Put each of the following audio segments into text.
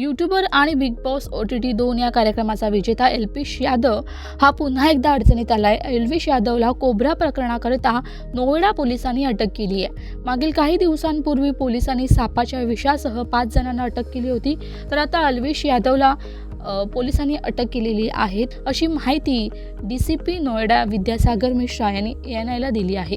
YouTuber आणि Bigg Boss O T T दोन या कार्यक्रमाचा विजेता एल्पिश यादव हा पुन्हा एकदा अडचणीत आलाय. एल्विश यादवला कोब्रा प्रकरणाकरिता नोएडा पोलिसांनी अटक केली आहे मागील काही दिवसांपूर्वी पोलिसांनी सापाच्या विषासह पाच जणांना अटक केली होती. तर आता अल्विश यादवला पोलिसांनी अटक केलेली आहेत अशी माहिती D C P Noida Vidyasagar Mishra यांनी एन आयला दिली आहे.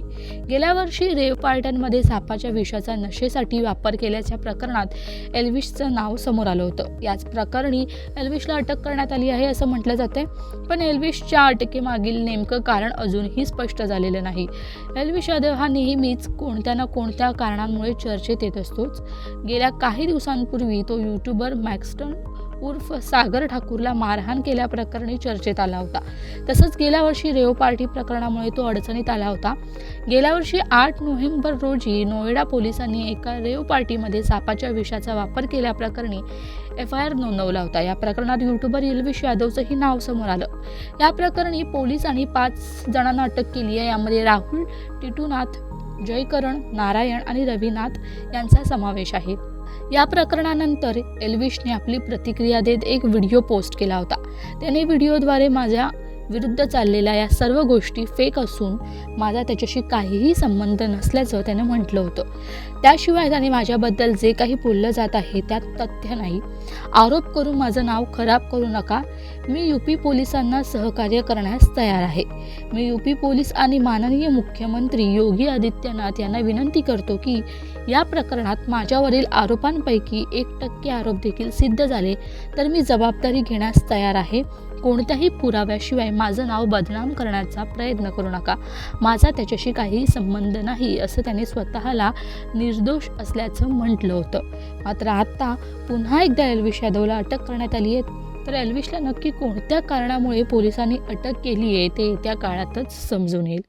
गेल्या वर्षी रेव पार्ट्यांमध्ये सापाच्या विषाचा नशेसाठी वापर केल्याच्या प्रकरणात एल्विशचं नाव समोर आलं होतं. याच प्रकरणी एल्विशला अटक करण्यात आली आहे असं म्हटलं जाते पण एल्विशच्या अटकेमागील नेमकं कारण अजूनही स्पष्ट झालेलं नाही. एल्विश यादव हा नेहमीच कोणत्या ना कोणत्या कारणांमुळे चर्चेत येत असतोच. गेल्या काही दिवसांपूर्वी तो यूट्यूबर मॅक्स्टन उर्फ सागर ठाकूरला मारहाण केल्याप्रकरणी चर्चेत आला होता. तसंच गेल्या वर्षी रेव पार्टी प्रकरणामुळे तो अडचणीत आला होता. गेल्या वर्षी आठ नोव्हेंबर रोजी नोएडा पोलिसांनी एका रेव पार्टीमध्ये सापाच्या विषाचा वापर केल्याप्रकरणी एफ आय आर नोंदवला होता. या प्रकरणात युट्यूबर एल्विश यादवचंही नाव समोर आलं. या प्रकरणी पोलिसांनी पाच जणांना अटक केली आहे. यामध्ये राहुल टिटूनाथ जयकरण नारायण आणि रविनाथ यांचा समावेश आहे. या प्रकरणानंतर एल्विशने आपली प्रतिक्रिया देत एक व्हिडिओ पोस्ट केला होता. त्याने व्हिडिओद्वारे माझ्या विरुद्ध चाललेल्या या सर्व गोष्टी फेक असून माझा त्याच्याशी काहीही संबंध नसल्याचं त्याने म्हटलं होतं. त्याशिवाय त्याने माझ्याबद्दल जे काही बोललं जात आहे त्यात तथ्य नाही. आरोप करून माझं नाव खराब करू नका. मी यू पी पोलिसांना सहकार्य करण्यास तयार आहे. मी यू पी पोलीस आणि माननीय मुख्यमंत्री योगी आदित्यनाथ यांना विनंती करतो की या प्रकरणात माझ्यावरील आरोपांपैकी एक टक्के आरोप देखील सिद्ध झाले तर मी जबाबदारी घेण्यास तयार आहे. कोणत्याही पुराव्याशिवाय माझं नाव बदनाम करण्याचा प्रयत्न करू नका. माझा त्याच्याशी काही संबंध नाही असं त्याने स्वतःला निर्दोष असल्याचं म्हटलं होतं. मात्र आता पुन्हा एकदा एल्विश यादवला अटक करण्यात आली आहे. तर एल्विशला नक्की कोणत्या कारणामुळे पोलिसांनी अटक केली आहे ते येत्या काळातच समजून येईल.